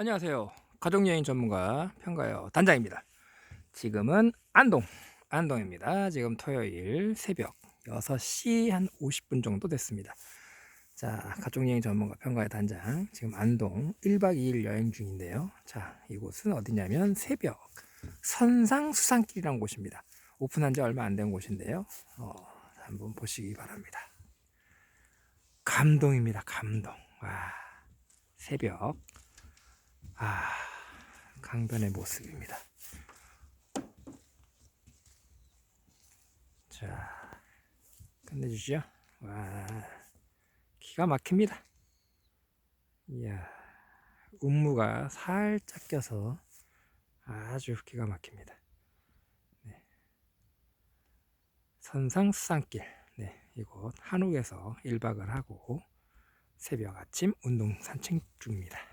안녕하세요. 가족여행 전문가 평가요 단장입니다. 지금은 안동, 안동입니다. 지금 토요일 새벽 6시 한 50분 정도 됐습니다. 자, 가족여행 전문가 평가의 단장, 지금 안동 1박 2일 여행 중인데요. 자, 이곳은 어디냐면 새벽 선상 수산길이라는 곳입니다. 오픈한 지 얼마 안 된 곳인데요. 어, 한번 보시기 바랍니다. 감동입니다. 감동. 와, 새벽 아, 강변의 모습입니다. 자, 끝내주시죠. 와, 기가 막힙니다. 이야, 운무가 살짝 껴서 아주 기가 막힙니다. 네. 선상수산길, 네, 이곳 한옥에서 1박을 하고 새벽 아침 운동 산책 중입니다.